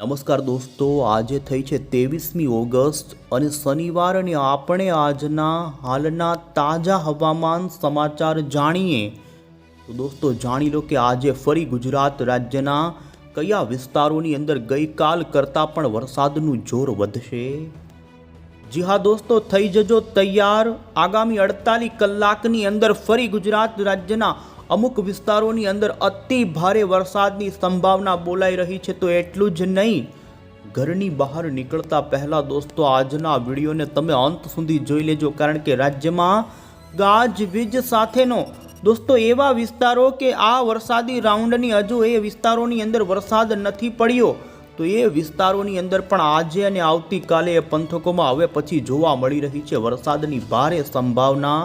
નમસ્કાર દોસ્તો, આજે થઈ છે ત્રેવીસમી ઓગસ્ટ અને શનિવાર અને આપણે આજના હાલના તાજા હવામાન સમાચાર જાણીએ. તો દોસ્તો, જાણી લો કે આજે ફરી ગુજરાત રાજ્યના કયા વિસ્તારોની અંદર ગઈકાલ કરતાં પણ વરસાદનું જોર વધશે? જી હા દોસ્તો, થઈ જજો તૈયાર. આગામી અડતાલીસ કલાકની અંદર ફરી ગુજરાત રાજ્યના અમુક વિસ્તારોની અંદર અતિ ભારે વરસાદની સંભાવના બોલાઈ રહી છે, તો એટલું જ નહીં. ઘરની બહાર નીકળતા પહેલાં દોસ્તો, આજના વિડીયોને તમે અંત સુધી જોઈ લેજો, કારણ કે રાજ્યમાં ગાજવીજ સાથેનો, દોસ્તો, એવા વિસ્તારો કે આ વરસાદી રાઉન્ડની હજુ એ વિસ્તારોની અંદર વરસાદ નથી પડ્યો. તો એ વિસ્તારોની અંદર પણ આજે અને આવતીકાલે એ પંથકોમાં હવે પછી જોવા મળી રહી છે વરસાદની ભારે સંભાવના.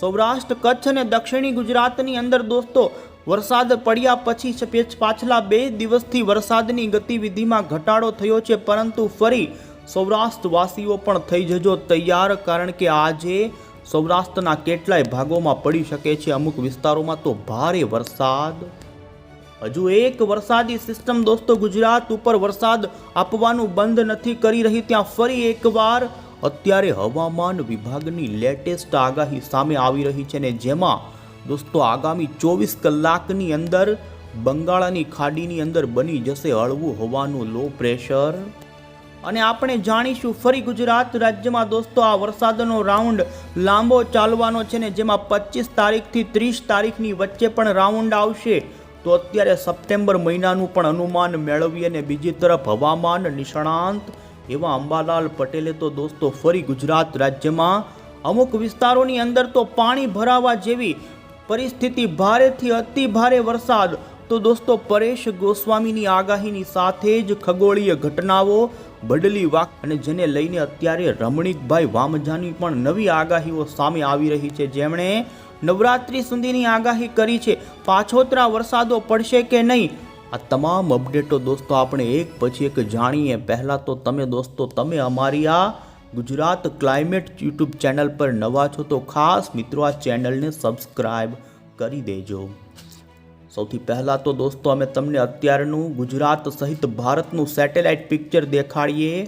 સૌરાષ્ટ્ર, કચ્છ અને દક્ષિણી ગુજરાતની અંદર દોસ્તો, વરસાદ પડ્યા પછી પાછલા બે દિવસથી વરસાદની ગતિવિધિમાં ઘટાડો થયો છે, પરંતુ ફરી સૌરાષ્ટ્રવાસીઓ પણ થઈ જજો તૈયાર, કારણ કે આજે સૌરાષ્ટ્રના કેટલાય ભાગોમાં પડી શકે છે. અમુક વિસ્તારોમાં તો ભારે વરસાદ. હજુ એક વરસાદી સિસ્ટમ દોસ્તો ગુજરાત ઉપર વરસાદ આપવાનું બંધ નથી કરી રહી, ત્યાં ફરી એકવાર અત્યારે હવામાન વિભાગની લેટેસ્ટ આગાહી સામે આવી રહી છે ને જેમાં દોસ્તો આગામી ચોવીસ કલાકની અંદર બંગાળાની ખાડીની અંદર બની જશે હળવું હવાનું લો પ્રેશર અને આપણે જાણીશું ફરી ગુજરાત રાજ્યમાં દોસ્તો આ વરસાદનો રાઉન્ડ લાંબો ચાલવાનો છે ને જેમાં પચીસ તારીખથી ત્રીસ તારીખની વચ્ચે પણ રાઉન્ડ આવશે. તો અત્યારે સપ્ટેમ્બર મહિનાનું પણ અનુમાન મેળવીએ અને બીજી તરફ હવામાન નિષ્ણાંત એવા અંબાલાલ પટેલે તો દોસ્તો ફરી ગુજરાત રાજ્યમાં અમુક વિસ્તારોની અંદર તો પાણી ભરાવા જેવી પરિસ્થિતિ ભારેથી અતિ ભારે વરસાદ. તો દોસ્તો પરેશ ગોસ્વામીની આગાહીની સાથે જ ખગોળીય ઘટનાઓ બદલી વાક અને જેને લઈને અત્યારે રમણીકભાઈ વામજાની પણ નવી આગાહીઓ સામે આવી રહી છે. જેમણે નવરાત્રી સુધીની આગાહી કરી છે. પાછોતરા વરસાદો પડશે કે નહીં? આ તમામ અપડેટો દોસ્તો આપણે એક પછી એક જાણીએ. પહેલાં તો તમે દોસ્તો, તમે અમારી આ ગુજરાત ક્લાઇમેટ યુટ્યુબ ચેનલ પર નવા છો તો ખાસ મિત્રો આ ચેનલને સબસ્ક્રાઈબ કરી દેજો. સૌથી પહેલાં તો દોસ્તો અમે તમને અત્યારનું ગુજરાત સહિત ભારતનું સેટેલાઇટ પિક્ચર દેખાડીએ.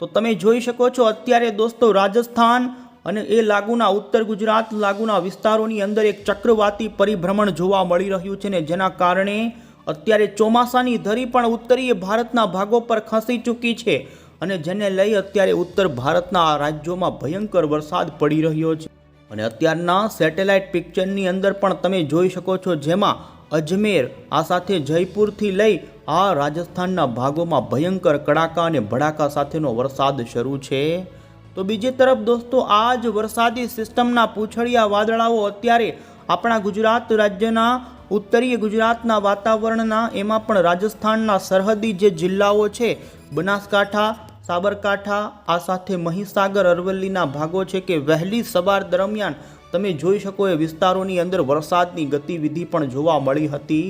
તો તમે જોઈ શકો છો અત્યારે દોસ્તો રાજસ્થાન અને એ લાગુના ઉત્તર ગુજરાત લાગુના વિસ્તારોની અંદર એક ચક્રવાતી પરિભ્રમણ જોવા મળી રહ્યું છે ને જેના કારણે અત્યારે ચોમાસાની ધરી પણ ઉત્તરીય ભારતના ભાગો પર ખસી ચૂકી છે અને જેને લઈ અત્યારે ઉત્તર ભારતના આ રાજ્યોમાં ભયંકર વરસાદ પડી રહ્યો છે. અને અત્યારના સેટેલાઇટ પિક્ચરની અંદર પણ તમે જોઈ શકો છો જેમાં અજમેર, આ સાથે જયપુરથી લઈ આ રાજસ્થાનના ભાગોમાં ભયંકર કડાકા અને ભડાકા સાથેનો વરસાદ શરૂ છે. તો બીજી તરફ દોસ્તો, આ જ વરસાદી સિસ્ટમના પૂંછડિયા વાદળાઓ અત્યારે આપણા ગુજરાત રાજ્યના ઉત્તરીય ગુજરાતના વાતાવરણના એમાં પણ રાજસ્થાનના સરહદી જે જિલ્લાઓ છે, બનાસકાંઠા, સાબરકાંઠા, આ સાથે મહીસાગર, અરવલ્લીના ભાગો છે કે વહેલી સવાર દરમિયાન તમે જોઈ શકો એ વિસ્તારોની અંદર વરસાદની ગતિવિધિ પણ જોવા મળી હતી.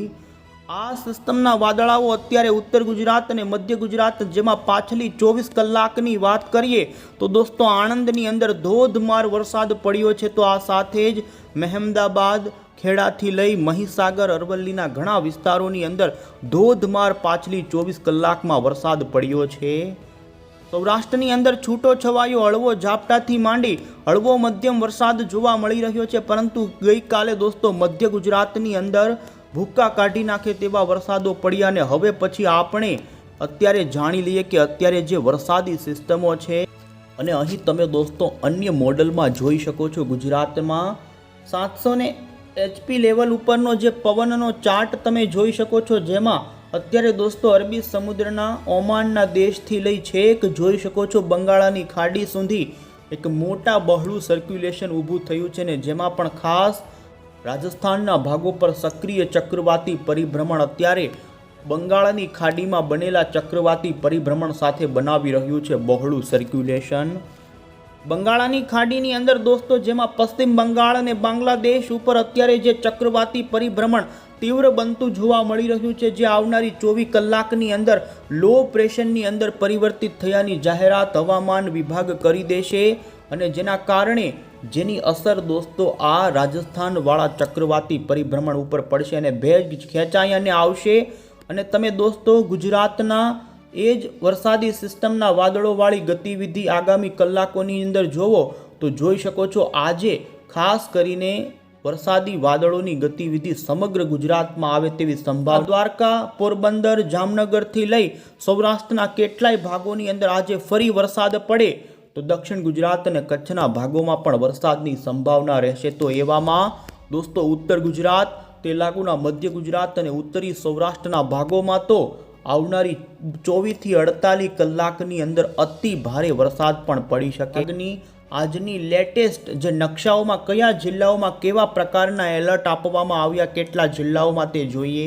આ સિસ્ટમના વાદળાઓ અત્યારે ઉત્તર ગુજરાત અને મધ્ય ગુજરાત, જેમાં પાછલી ચોવીસ કલાકની વાત કરીએ તો દોસ્તો આણંદની અંદર ધોધમાર વરસાદ પડ્યો છે. તો આ સાથે જ મહેમદાબાદ, ખેડાથી લઈ મહીસાગર, અરવલ્લીના ઘણા વિસ્તારોની અંદર ધોધમાર પાછલી ચોવીસ કલાકમાં વરસાદ પડ્યો છે. સૌરાષ્ટ્રની અંદર છૂટો છવાયો, હળવો ઝાપટાથી માંડી હળવો મધ્યમ વરસાદ જોવા મળી રહ્યો છે. પરંતુ ગઈકાલે દોસ્તો મધ્ય ગુજરાતની અંદર ભૂક્કા કાઢી નાખે તેવા વરસાદો પડ્યા અને હવે પછી આપણે અત્યારે જાણી લઈએ કે અત્યારે જે વરસાદી સિસ્ટમો છે, અને અહીં તમે દોસ્તો અન્ય મોડલમાં જોઈ શકો છો ગુજરાતમાં સાતસો ને એચપી લેવલ ઉપરનો જે પવનનો ચાર્ટ તમે જોઈ શકો છો, જેમાં અત્યારે દોસ્તો અરબી સમુદ્રના ઓમાનના દેશથી લઈ છેક જોઈ શકો છો બંગાળાની ખાડી સુધી એક મોટા બહોળું સર્ક્યુલેશન ઊભું થયું છે ને જેમાં પણ ખાસ રાજસ્થાનના ભાગો પર સક્રિય ચક્રવાતી પરિભ્રમણ અત્યારે બંગાળાની ખાડીમાં બનેલા ચક્રવાતી પરિભ્રમણ સાથે બનાવી રહ્યું છે બહોળું સર્ક્યુલેશન બંગાળાની ખાડીની અંદર દોસ્તો, જેમાં પશ્ચિમ બંગાળ અને બાંગ્લાદેશ ઉપર અત્યારે જે ચક્રવાતી પરિભ્રમણ તીવ્ર બનતું જોવા મળી રહ્યું છે, જે આવનારી ચોવીસ કલાકની અંદર લો પ્રેશરની અંદર પરિવર્તિત થયાની જાહેરાત હવામાન વિભાગ કરી દેશે અને જેના કારણે જેની અસર દોસ્તો આ રાજસ્થાનવાળા ચક્રવાતી પરિભ્રમણ ઉપર પડશે અને ભેજ ખેંચાઈ અને આવશે. અને તમે દોસ્તો ગુજરાતના એ જ વરસાદી સિસ્ટમના વાદળોવાળી ગતિવિધિ આગામી કલાકોની અંદર જોવો તો જોઈ શકો છો આજે ખાસ કરીને વરસાદી વાદળોની ગતિવિધિ સમગ્ર ગુજરાતમાં આવે તેવી સંભાવના. દ્વારકા, પોરબંદર, જામનગરથી લઈ સૌરાષ્ટ્રના કેટલાય ભાગોની અંદર આજે ફરી વરસાદ પડે. તો દક્ષિણ ગુજરાત અને કચ્છના ભાગોમાં પણ વરસાદની સંભાવના રહેશે તો એવામાં, દોસ્તો, ઉત્તર ગુજરાત તે લાગુના મધ્ય ગુજરાત અને ઉત્તરી સૌરાષ્ટ્રના ભાગોમાં તો આવનારી ચોવીસથી અડતાલીસ કલાકની અંદર અતિ ભારે વરસાદ પણ પડી શકે. આજની લેટેસ્ટ જે નકશાઓમાં કયા જિલ્લાઓમાં કેવા પ્રકારના એલર્ટ આપવામાં આવ્યા કેટલા જિલ્લાઓમાં તે જોઈએ?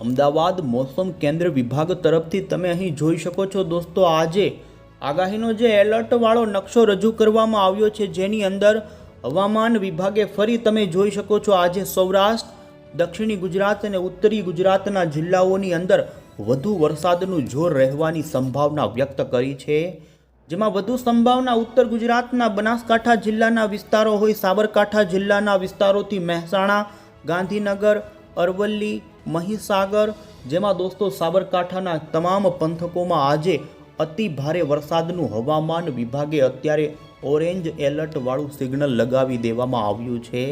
અમદાવાદ, મોસમ કેન્દ્ર વિભાગ તરફથી તમે અહીં જોઈ શકો છો દોસ્તો, આજે આગાહીનો જે એલર્ટવાળો નકશો રજૂ કરવામાં આવ્યો છે, જેની અંદર હવામાન વિભાગે ફરી તમે જોઈ શકો છો, આજે સૌરાષ્ટ્ર, દક્ષિણી ગુજરાત અને ઉત્તરી ગુજરાતના જિલ્લાઓની અંદર વધુ વરસાદનું જોર રહેવાની સંભાવના વ્યક્ત કરી છે. જેમાં વધુ સંભાવના ઉત્તર ગુજરાતના બનાસકાંઠા જિલ્લાના વિસ્તારો હોય, સાબરકાંઠા જિલ્લાના વિસ્તારોથી મહેસાણા, ગાંધીનગર, અરવલ્લી, મહીસાગર, જેમાં દોસ્તો સાબરકાંઠાના તમામ પંથકોમાં આજે અતિ ભારે વરસાદનું હવામાન વિભાગે અત્યારે ઓરેન્જ એલર્ટ વાળું સિગ્નલ લગાવી દેવામાં આવ્યું છે.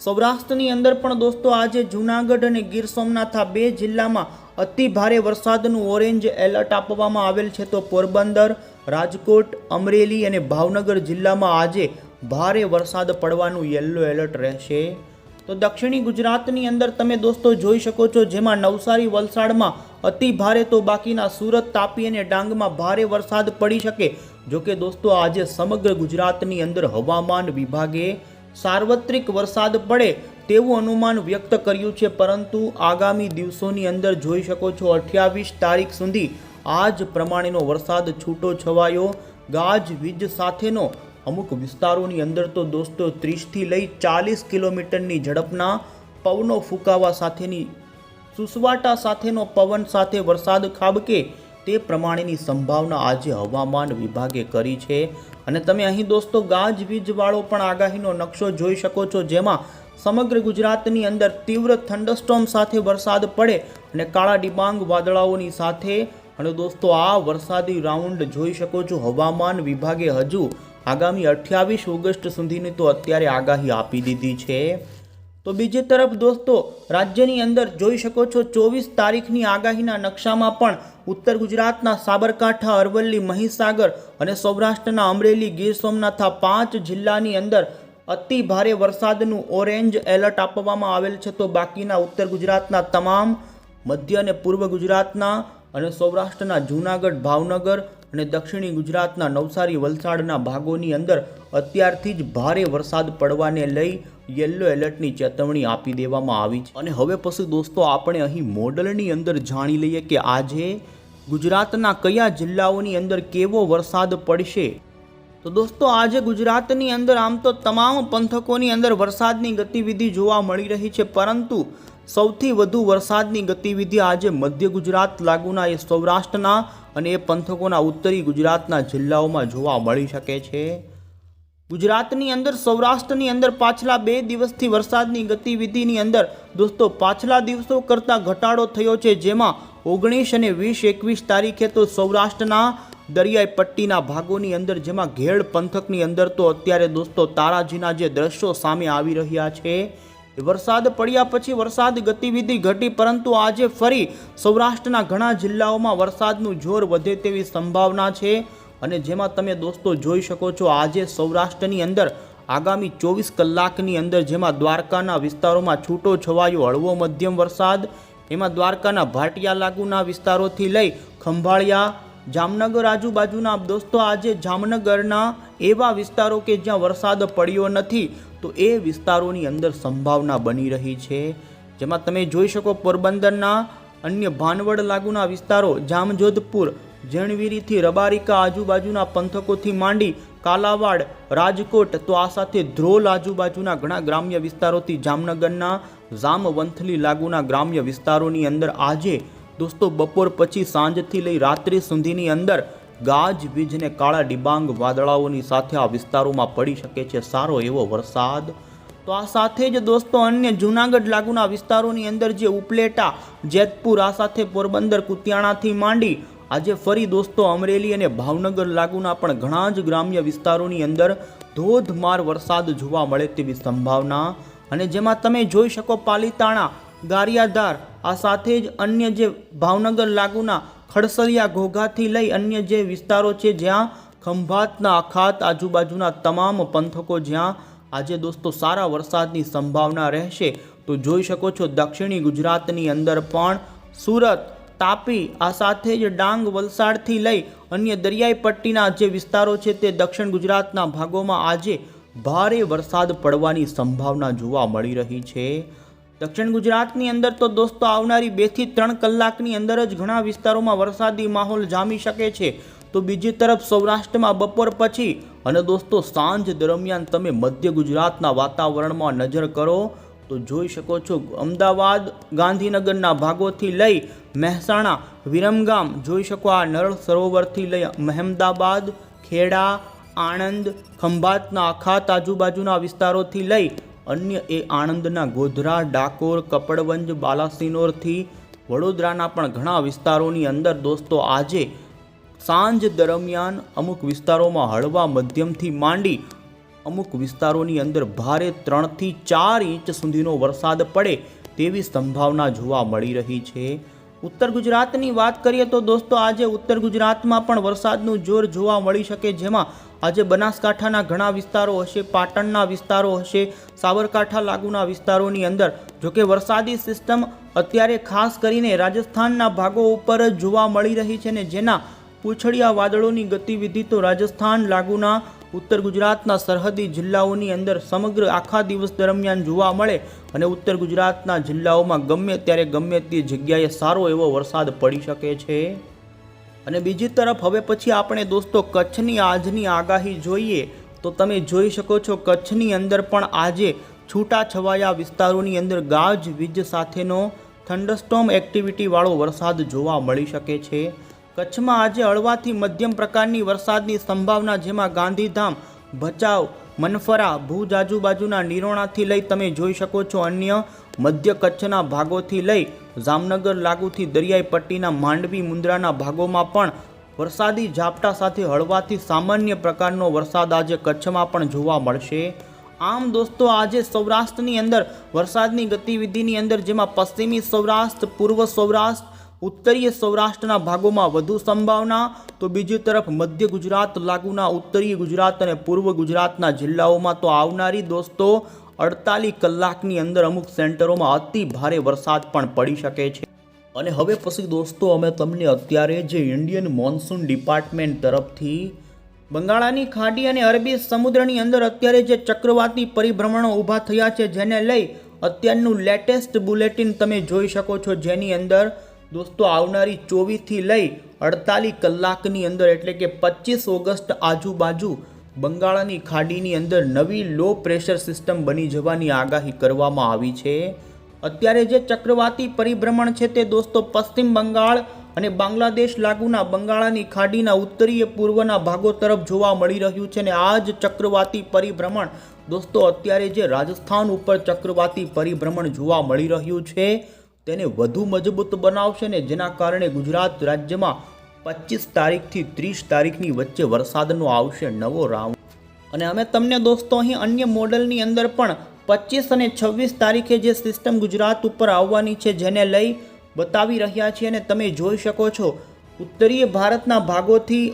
સૌરાષ્ટ્રની અંદર પણ દોસ્તો આજે જૂનાગઢ અને ગીર સોમનાથ આ બે જિલ્લામાં અતિ ભારે વરસાદનું ઓરેન્જ એલર્ટ આપવામાં આવેલ છે તો પોરબંદર, રાજકોટ, અમરેલી અને ભાવનગર જિલ્લામાં આજે ભારે વરસાદ પડવાનું યલો એલર્ટ રહેશે. તો દક્ષિણી ગુજરાતની અંદર તમે દોસ્તો જોઈ શકો છો જેમાં નવસારી, વલસાડમાં અતિ ભારે તો બાકીના સુરત તાપી અને ડાંગમાં ભારે વરસાદ પડી શકે. જો કે દોસ્તો, આજે સમગ્ર ગુજરાતની અંદર હવામાન વિભાગે સાર્વત્રિક વરસાદ પડે તેવું અનુમાન વ્યક્ત કર્યું છે. પરંતુ આગામી દિવસોની અંદર જોઈ શકો છો, અઠ્યાવીસ તારીખ સુધી આ જ પ્રમાણેનો વરસાદ છૂટો છવાયો. ગાજ, વીજ સાથેનો અમુક વિસ્તારોની અંદર તો દોસ્તો, ત્રીસથી લઈ ચાલીસ કિલોમીટરની ઝડપના પવનો ફૂંકાવા સાથેની સુસવાટા સાથેનો પવન સાથે વરસાદ ખાબકે તે પ્રમાણેની સંભાવના આજે હવામાન વિભાગે કરી છે. અને તમે અહીં દોસ્તો ગાજવીજવાળો પણ આગાહીનો નકશો જોઈ શકો છો, જેમાં સમગ્ર ગુજરાતની અંદર તીવ્ર થંડરસ્ટોમ સાથે વરસાદ પડે અને કાળા ડિબાંગ વાદળાઓની સાથે. અને દોસ્તો આ વરસાદી રાઉન્ડ જોઈ શકો છો, હવામાન વિભાગે હજુ આગામી અઠ્યાવીસ ઓગસ્ટ સુધીની તો અત્યારે આગાહી આપી દીધી છે. તો બીજી તરફ દોસ્તો, રાજ્યની અંદર જોઈ શકો છો ચોવીસ તારીખની આગાહીના નકશામાં પણ ઉત્તર ગુજરાતના સાબરકાંઠા, અરવલ્લી, મહીસાગર અને સૌરાષ્ટ્રના અમરેલી, ગીર સોમનાથ પાંચ જિલ્લાની અંદર અતિ ભારે વરસાદનું ઓરેન્જ એલર્ટ આપવામાં આવેલ છે. તો બાકીના ઉત્તર ગુજરાતના તમામ, મધ્ય અને પૂર્વ ગુજરાતના અને સૌરાષ્ટ્રના જૂનાગઢ, ભાવનગર અને દક્ષિણી ગુજરાતના નવસારી, વલસાડના ભાગોની અંદર અત્યારથી જ ભારે વરસાદ પડવાને લઈ યલો એલર્ટની ચેતવણી આપી દેવામાં આવી છે. અને હવે પછી દોસ્તો, આપણે અહીં મોડલની અંદર જાણી લઈએ કે આજે ગુજરાતના કયા જિલ્લાઓની અંદર કેવો વરસાદ પડશે. તો દોસ્તો, આજે ગુજરાતની અંદર આમ તો તમામ પંથકોની અંદર વરસાદની ગતિવિધિ જોવા મળી રહી છે, પરંતુ સૌથી વધુ વરસાદની ગતિવિધિ આજે મધ્ય ગુજરાત, લાગુના એ સૌરાષ્ટ્રના અને એ પંથકોના ઉત્તરી ગુજરાતના જિલ્લાઓમાં જોવા મળી શકે છે. ગુજરાતની અંદર, સૌરાષ્ટ્રની અંદર પાછલા બે દિવસથી વરસાદની ગતિવિધિની અંદર દોસ્તો, પાછલા દિવસો કરતાં ઘટાડો થયો છે. જેમાં ઓગણીસ અને વીસ એકવીસ તારીખે તો સૌરાષ્ટ્રના દરિયાઈ પટ્ટીના ભાગોની અંદર, જેમાં ઘેડ પંથકની અંદર તો અત્યારે દોસ્તો તારાજીના જે દ્રશ્યો સામે આવી રહ્યા છે. વરસાદ પડ્યા પછી વરસાદ ગતિવિધિ ઘટી, પરંતુ આજે ફરી સૌરાષ્ટ્રના ઘણા જિલ્લાઓમાં વરસાદનું જોર વધે તેવી સંભાવના છે. અને જેમાં તમે દોસ્તો જોઈ શકો છો, આજે સૌરાષ્ટ્રની અંદર આગામી ચોવીસ કલાકની અંદર જેમાં દ્વારકાના વિસ્તારોમાં છૂટો છવાયો હળવો મધ્યમ વરસાદ, એમાં દ્વારકાના ભાટિયા લાગુના વિસ્તારોથી લઈ ખંભાળિયા, જામનગર આજુબાજુના દોસ્તો આજે જામનગરના એવા વિસ્તારો કે જ્યાં વરસાદ પડ્યો નથી, તો એ વિસ્તારોની અંદર સંભાવના બની રહી છે. જેમાં તમે જોઈ શકો પોરબંદરના અન્ય ભાનવડ લાગુના વિસ્તારો, જામજોધપુર ઝેણવીરીથી રબારિકા આજુબાજુના પંથકોથી માંડી કાલાવાડ, રાજકોટ, તો આ સાથે ધ્રોલ આજુબાજુના ઘણા ગ્રામ્ય વિસ્તારોથી જામનગરના જામવંથલી લાગુના ગ્રામ્ય વિસ્તારોની અંદર આજે દોસ્તો બપોર પછી સાંજથી લઈ રાત્રિ સુધીની અંદર ગાજ વીજને કાળા ડિબાંગ વાદળાઓની સાથે આ વિસ્તારોમાં પડી શકે છે સારો એવો વરસાદ. તો આ સાથે જ દોસ્તો અન્ય જૂનાગઢ લાગુના વિસ્તારોની અંદર જે ઉપલેટા, જેતપુર, આ સાથે પોરબંદર, કુતિયાણાથી માંડી આજે ફરી દોસ્તો અમરેલી અને ભાવનગર લાગુના પણ ઘણા જ ગ્રામ્ય વિસ્તારોની અંદર ધોધમાર વરસાદ જોવા મળે તેવી સંભાવના. અને જેમાં તમે જોઈ શકો પાલીતાણા, ગારિયાધાર, આ સાથે જ અન્ય જે ભાવનગર લાગુના, ખડસરિયા, ઘોઘાથી લઈ અન્ય જે વિસ્તારો છે, જ્યાં ખંભાતના અખાત આજુબાજુના તમામ પંથકો જ્યાં આજે દોસ્તો સારા વરસાદની સંભાવના રહેશે. તો જોઈ શકો છો દક્ષિણી ગુજરાતની અંદર પણ સુરત તાપી આ સાથે જ ડાંગ વલસાડથી લઈ અન્ય દરિયાઈ પટ્ટીના જે વિસ્તારો છે તે દક્ષિણ ગુજરાતના ભાગોમાં આજે ભારે વરસાદ પડવાની સંભાવના જોવા મળી રહી છે. દક્ષિણ ગુજરાતની અંદર તો દોસ્તો આવનારી બેથી ત્રણ કલાકની અંદર જ ઘણા વિસ્તારોમાં વરસાદી માહોલ જામી શકે છે. તો બીજી તરફ સૌરાષ્ટ્રમાં બપોર પછી અને દોસ્તો સાંજ દરમિયાન તમે મધ્ય ગુજરાતના વાતાવરણમાં નજર કરો તો જોઈ શકો છો અમદાવાદ ગાંધીનગરના ભાગોથી લઈ મહેસાણા, વિરમગામ જોઈ શકો આ નળ સરોવરથી લઈ મહેમદાબાદ, ખેડા, આણંદ, ખંભાતના અખાત આજુબાજુના વિસ્તારોથી લઈ અન્ય એ આણંદના ગોધરા, ડાકોર, કપડવંજ, બાલાસિનોરથી વડોદરાના પણ ઘણા વિસ્તારોની અંદર દોસ્તો આજે સાંજ દરમિયાન અમુક વિસ્તારોમાં હળવા મધ્યમથી માંડી અમુક વિસ્તારોની અંદર ભારે ત્રણથી ચાર ઇંચ સુધીનો વરસાદ પડે તેવી સંભાવના જોવા મળી રહી છે. ઉત્તર ગુજરાતની વાત કરીએ તો દોસ્તો આજે ઉત્તર ગુજરાતમાં પણ વરસાદનું જોર જોવા મળી શકે જેમાં આજે બનાસકાંઠાના ઘણા વિસ્તારો હશે, પાટણના વિસ્તારો હશે, સાબરકાંઠા લાગુના વિસ્તારોની અંદર. જોકે વરસાદી સિસ્ટમ અત્યારે ખાસ કરીને રાજસ્થાનના ભાગો ઉપર જ જોવા મળી રહી છે ને જેના પૂંછડિયા વાદળોની ગતિવિધિ તો રાજસ્થાન લાગુના ઉત્તર ગુજરાતના સરહદી જિલ્લાઓની અંદર સમગ્ર આખા દિવસ દરમિયાન જોવા મળે અને ઉત્તર ગુજરાતના જિલ્લાઓમાં ગમે ત્યારે ગમે તે જગ્યાએ સારો એવો વરસાદ પડી શકે છે. અને બીજી તરફ હવે પછી આપણે દોસ્તો કચ્છની આજની આગાહી જોઈએ તો તમે જોઈ શકો છો કચ્છની અંદર પણ આજે છૂટાછવાયા વિસ્તારોની અંદર ગાજ વીજ સાથેનો થંડરસ્ટોમ એક્ટિવિટીવાળો વરસાદ જોવા મળી શકે છે. કચ્છમાં આજે હળવાથી મધ્યમ પ્રકારની વરસાદની સંભાવના, જેમાં ગાંધીધામ, ભચાઉ, મનફરા, ભુજ આજુબાજુના નિરોણાથી લઈ તમે જોઈ શકો છો અન્ય મધ્ય કચ્છના ભાગોથી લઈ જામનગર લાગુથી દરિયાઈ પટ્ટીના માંડવી મુંદ્રાના ભાગોમાં પણ વરસાદી ઝાપટા સાથે હળવાથી સામાન્ય પ્રકારનો વરસાદ આજે કચ્છમાં પણ જોવા મળશે. આમ દોસ્તો, આજે સૌરાષ્ટ્રની અંદર વરસાદની ગતિવિધિની અંદર, જેમાં પશ્ચિમી સૌરાષ્ટ્ર, પૂર્વ સૌરાષ્ટ્ર ઉત્તરીય સૌરાષ્ટ્રના ભાગોમાં વધુ સંભાવના, તો બીજી તરફ મધ્ય ગુજરાત લાગુના ઉત્તરીય ગુજરાત અને પૂર્વ ગુજરાતના જિલ્લાઓમાં તો આવનારી દોસ્તો અડતાલીસ કલાકની અંદર અમુક સેન્ટરોમાં અતિ ભારે વરસાદ પણ પડી શકે છે. અને હવે પછી દોસ્તો અમે તમને અત્યારે જે ઇન્ડિયન મોન્સૂન ડિપાર્ટમેન્ટ તરફથી બંગાળાની ખાડી અને અરબી સમુદ્રની અંદર અત્યારે જે ચક્રવાતી પરિભ્રમણો ઊભા થયા છે, જેને લઈ અત્યારનું લેટેસ્ટ બુલેટિન તમે જોઈ શકો છો. જેની અંદર દોસ્તો, આવનારી ચોવીસથી લઈ અડતાલીસ કલાકની અંદર, એટલે કે પચીસ ઓગસ્ટ આજુબાજુ બંગાળાની ખાડીની અંદર નવી લો પ્રેશર સિસ્ટમ બની જવાની આગાહી કરવામાં આવી છે. અત્યારે જે ચક્રવાતી પરિભ્રમણ છે તે દોસ્તો, પશ્ચિમ બંગાળ અને બાંગ્લાદેશ લાગુના બંગાળાની ખાડીના ઉત્તરીય પૂર્વના ભાગો તરફ જોવા મળી રહ્યું છે અને આ જ ચક્રવાતી પરિભ્રમણ દોસ્તો, અત્યારે જે રાજસ્થાન ઉપર ચક્રવાતી પરિભ્રમણ જોવા મળી રહ્યું છે તેને વધુ મજબૂત બનાવશે ને જેના કારણે ગુજરાત રાજ્યમાં પચીસ તારીખથી ત્રીસ તારીખની વચ્ચે વરસાદનો આવશે નવો રાઉન્ડ. અને અમે તમને દોસ્તો અહીં અન્ય મોડલની અંદર પણ પચીસ અને છવ્વીસ તારીખે જે સિસ્ટમ ગુજરાત ઉપર આવવાની છે જેને લઈ બતાવી રહ્યા છીએ અને તમે જોઈ શકો છો ઉત્તરીય ભારતના ભાગોથી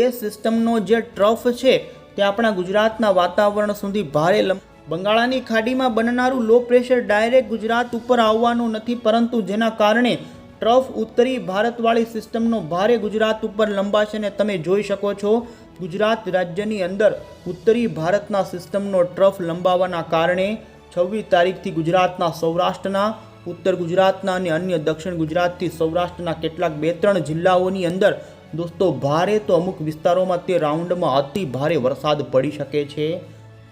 એ સિસ્ટમનો જે ટ્રફ છે તે આપણા ગુજરાતના વાતાવરણ સુધી ભારે લંબ બંગાળાની ખાડીમાં બનનારું લો પ્રેશર ડાયરેક્ટ ગુજરાત ઉપર આવવાનું નથી, પરંતુ જેના કારણે ટ્રફ ઉત્તરી ભારતવાળી સિસ્ટમનો ભારે ગુજરાત ઉપર લંબાશે અને તમે જોઈ શકો છો. ગુજરાત રાજ્યની અંદર ઉત્તરી ભારતના સિસ્ટમનો ટ્રફ લંબાવાના કારણે છવ્વીસ તારીખથી ગુજરાતના સૌરાષ્ટ્રના, ઉત્તર ગુજરાતના અને અન્ય દક્ષિણ ગુજરાતથી સૌરાષ્ટ્રના કેટલાક બે ત્રણ જિલ્લાઓની અંદર દોસ્તો, ભારે તો અમુક વિસ્તારોમાં તે રાઉન્ડમાં અતિ ભારે વરસાદ પડી શકે છે.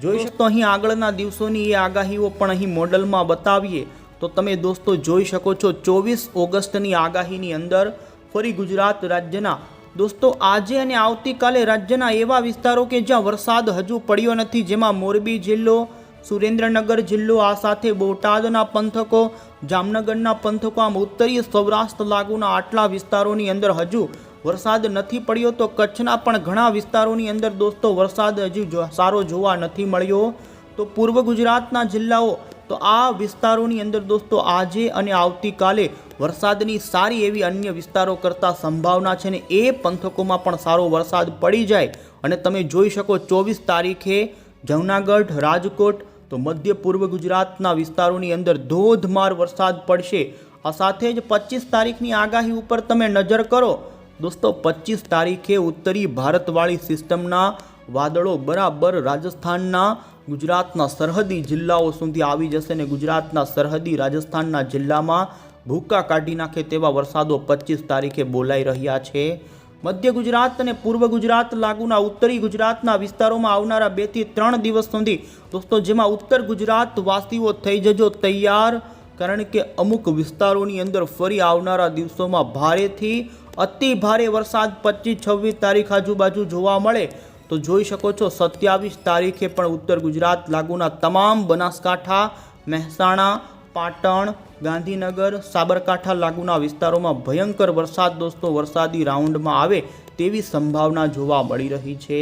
જોઈ શકો અહીં આગળના દિવસોની એ આગાહીઓ પણ અહીં મોડલમાં બતાવીએ. તો તમે દોસ્તો જોઈ શકો છો ચોવીસ ઓગસ્ટની આગાહીની અંદર ફરી ગુજરાત રાજ્યના દોસ્તો આજે અને આવતીકાલે રાજ્યના એવા વિસ્તારો કે જ્યાં વરસાદ હજુ પડ્યો નથી જેમાં મોરબી જિલ્લો સુરેન્દ્રનગર જિલ્લો આ સાથે બોટાદના પંથકો જામનગરના પંથકો આમ ઉત્તરીય સૌરાષ્ટ્ર લાગુના આટલા વિસ્તારોની અંદર હજુ વરસાદ નથી પડ્યો તો કચ્છના પણ ઘણા વિસ્તારોની અંદર દોસ્તો વરસાદ હજી સારો જોવા નથી મળ્યો. તો પૂર્વ ગુજરાતના જિલ્લાઓ તો આ વિસ્તારોની અંદર દોસ્તો આજે અને આવતીકાલે વરસાદની સારી એવી અન્ય વિસ્તારો કરતાં સંભાવના છે ને એ પંથકોમાં પણ સારો વરસાદ પડી જાય. અને તમે જોઈ શકો ચોવીસ તારીખે જૂનાગઢ રાજકોટ, તો મધ્ય પૂર્વ ગુજરાતના વિસ્તારોની અંદર ધોધમાર વરસાદ પડશે. આ સાથે જ પચીસ તારીખની આગાહી ઉપર તમે નજર કરો દોસ્તો પચીસ તારીખે ઉત્તરી ભારતવાળી સિસ્ટમના વાદળો બરાબર રાજસ્થાનના ગુજરાતના સરહદી જિલ્લાઓ સુધી આવી જશે ને ગુજરાતના સરહદી રાજસ્થાનના જિલ્લામાં ભૂક્કા કાઢી નાખે તેવા વરસાદો પચીસ તારીખે બોલાઈ રહ્યા છે. મધ્ય ગુજરાત અને પૂર્વ ગુજરાત લાગુના ઉત્તરી ગુજરાતના વિસ્તારોમાં આવનારા બેથી ત્રણ દિવસ સુધી દોસ્તો, જેમાં ઉત્તર ગુજરાત વાસીઓ થઈ જજો તૈયાર. કારણ કે અમુક વિસ્તારોની અંદર ફરી આવનારા દિવસોમાં ભારેથી અતિ ભારે વરસાદ પચીસ છવ્વીસ તારીખ આજુબાજુ જોવા મળે. તો જોઈ શકો છો, સત્યાવીસ તારીખે પણ ઉત્તર ગુજરાત લાગુના તમામ બનાસકાંઠા, મહેસાણા, પાટણ, ગાંધીનગર, સાબરકાંઠા લાગુના વિસ્તારોમાં ભયંકર વરસાદ દોસ્તો, વરસાદી રાઉન્ડમાં આવે તેવી સંભાવના જોવા મળી રહી છે.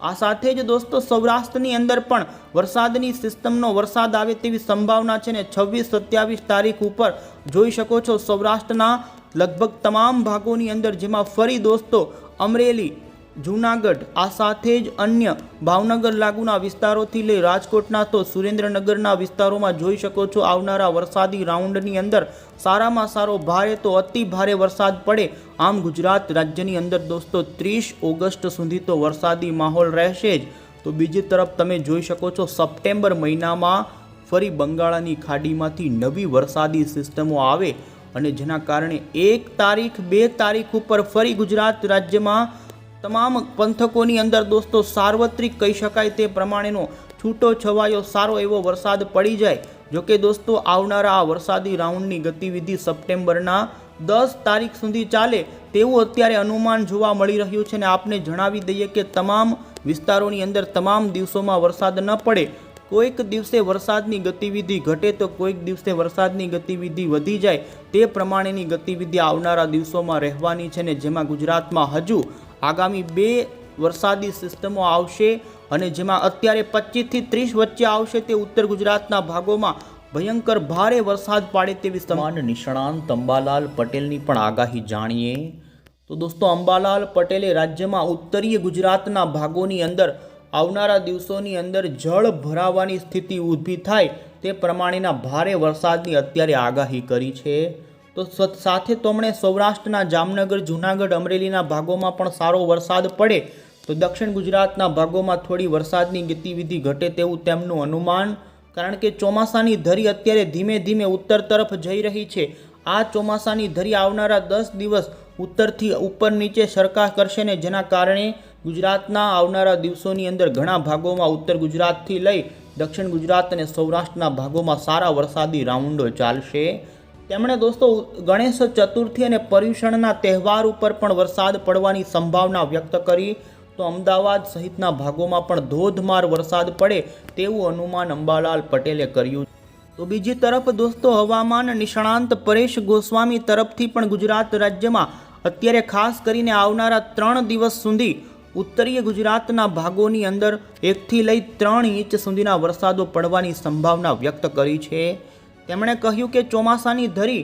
આ સાથે જ દોસ્તો, સૌરાષ્ટ્રની અંદર પણ વરસાદની સિસ્ટમનો વરસાદ આવે તેવી સંભાવના છે ને છવ્વીસ સત્યાવીસ તારીખ ઉપર જોઈ શકો છો સૌરાષ્ટ્રના લગભગ તમામ ભાગોની અંદર જેમાં ફરી દોસ્તો અમરેલી, જૂનાગઢ, આ સાથે જ અન્ય ભાવનગર લાગુના વિસ્તારોથી લઈ રાજકોટના તો સુરેન્દ્રનગરના વિસ્તારોમાં જોઈ શકો છો આવનારા વરસાદી રાઉન્ડની અંદર સારામાં સારો ભારે તો અતિ ભારે વરસાદ પડે આમ ગુજરાત રાજ્યની અંદર દોસ્તો ત્રીસ ઓગસ્ટ સુધી તો વરસાદી માહોલ રહેશે જ. તો બીજી તરફ તમે જોઈ શકો છો સપ્ટેમ્બર મહિનામાં ફરી બંગાળાની ખાડીમાંથી નવી વરસાદી સિસ્ટમો આવે અને જેના કારણે એક તારીખ, બે તારીખ ઉપર ફરી ગુજરાત રાજ્યમાં તમામ પંથકોની અંદર દોસ્તો સાર્વત્રિક કહી શકાય તે પ્રમાણેનો છૂટો છવાયો સારો એવો વરસાદ પડી જાય. જોકે દોસ્તો, આવનારા આ વરસાદી રાઉન્ડની ગતિવિધિ સપ્ટેમ્બરના દસ તારીખ સુધી ચાલે તેવું અત્યારે અનુમાન જોવા મળી રહ્યું છે અને આપને જણાવી દઈએ કે તમામ વિસ્તારોની અંદર તમામ દિવસોમાં વરસાદ ન પડે. કોઈક દિવસે વરસાદની ગતિવિધિ ઘટે તો કોઈક દિવસે વરસાદની ગતિવિધિ વધી જાય તે પ્રમાણેની ગતિવિધિ આવનારા દિવસોમાં રહેવાની છે ને જેમાં ગુજરાતમાં હજુ આગામી બે વરસાદી સિસ્ટમો આવશે અને જેમાં અત્યારે પચીસથી ત્રીસ વચ્ચે આવશે તે ઉત્તર ગુજરાતના ભાગોમાં ભયંકર ભારે વરસાદ પાડે તેવી સમાન નિષ્ણાંત અંબાલાલ પટેલની પણ આગાહી જાણીએ. તો દોસ્તો, અંબાલાલ પટેલે રાજ્યમાં ઉત્તરીય ગુજરાતના ભાગોની અંદર આવનારા દિવસોની અંદર જળ ભરાવાની સ્થિતિ ઊભી થાય તે પ્રમાણેના ભારે વરસાદની અત્યારે આગાહી કરી છે. તો સાથે તેમણે સૌરાષ્ટ્રના જામનગર, જૂનાગઢ, અમરેલીના ભાગોમાં પણ સારો વરસાદ પડે તો દક્ષિણ ગુજરાતના ભાગોમાં થોડી વરસાદની ગતિવિધિ ઘટે તેવું તેમનું અનુમાન. કારણ કે ચોમાસાની ધરી અત્યારે ધીમે ધીમે ઉત્તર તરફ જઈ રહી છે. આ ચોમાસાની ધરી આવનારા દસ દિવસ ઉત્તરથી ઉપર નીચે સરકાર કરશે ને જેના કારણે ગુજરાતના આવનારા દિવસોની અંદર ઘણા ભાગોમાં ઉત્તર ગુજરાતથી લઈ દક્ષિણ ગુજરાત અને સૌરાષ્ટ્રના ભાગોમાં સારા વરસાદી રાઉન્ડો ચાલશે. તેમણે દોસ્તો, ગણેશ ચતુર્થી અને પર્યુષણના તહેવાર ઉપર પણ વરસાદ પડવાની સંભાવના વ્યક્ત કરી. તો અમદાવાદ સહિતના ભાગોમાં પણ ધોધમાર વરસાદ પડે તેવું અનુમાન અંબાલાલ પટેલે કર્યું. તો બીજી તરફ દોસ્તો, હવામાન નિષ્ણાંત પરેશ ગોસ્વામી તરફથી પણ ગુજરાત રાજ્યમાં અત્યારે ખાસ કરીને આવનારા ત્રણ દિવસ સુધી ઉત્તરીય ગુજરાતના ભાગોની અંદર એકથી લઈ ત્રણ ઇંચ સુધીના વરસાદો પડવાની સંભાવના વ્યક્ત કરી છે. તેમણે કહ્યું કે ચોમાસાની ધરી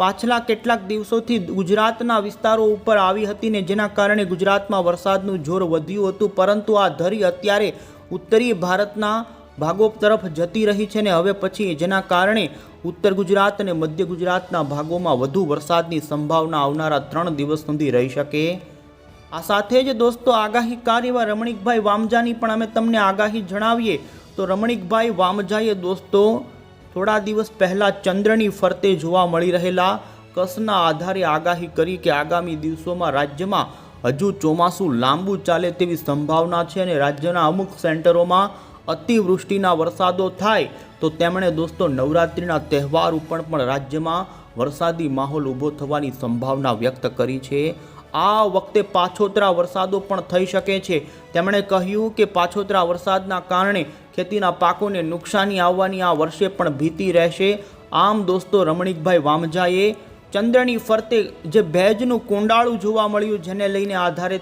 પાછલા કેટલાક દિવસોથી ગુજરાતના વિસ્તારો ઉપર આવી હતી ને જેના કારણે ગુજરાતમાં વરસાદનું જોર વધ્યું હતું, પરંતુ આ ધરી અત્યારે ઉત્તરીય ભારતના ભાગો તરફ જતી રહી છે ને હવે પછી જેના કારણે ઉત્તર ગુજરાત અને મધ્ય ગુજરાતના ભાગોમાં વધુ વરસાદની સંભાવના આવનારા ત્રણ દિવસ સુધી રહી શકે. આ સાથે જ દોસ્તો આગાહીકાર એવા રમણીકભાઈ વામજાની પણ અમે તમને આગાહી જણાવીએ. તો રમણીકભાઈ વામજાએ દોસ્તો થોડા દિવસ પહેલાં ચંદ્રની ફરતે જોવા મળી રહેલા કસના આધારે આગાહી કરી કે આગામી દિવસોમાં રાજ્યમાં હજુ ચોમાસું લાંબુ ચાલે તેવી સંભાવના છે અને રાજ્યના અમુક સેન્ટરોમાં અતિવૃષ્ટિના વરસાદો થાય તો તેમણે દોસ્તો નવરાત્રિના તહેવાર ઉપર પણ રાજ્યમાં વરસાદી માહોલ ઊભો થવાની સંભાવના વ્યક્ત કરી છે. આ વખતે પાછોતરા વરસાદો પણ થઈ શકે છે. તેમણે કહ્યું કે પાછોતરા વરસાદના કારણે ખેતીના પાકોને નુકસાની આવવાની આ વર્ષે પણ ભીતિ રહેશે. આમ દોસ્તો, રમણીકભાઈ વામજાએ ચંદ્રની ફરતે જે ભેજનું કુંડાળું જોવા મળ્યું, જેને લઈને આધારે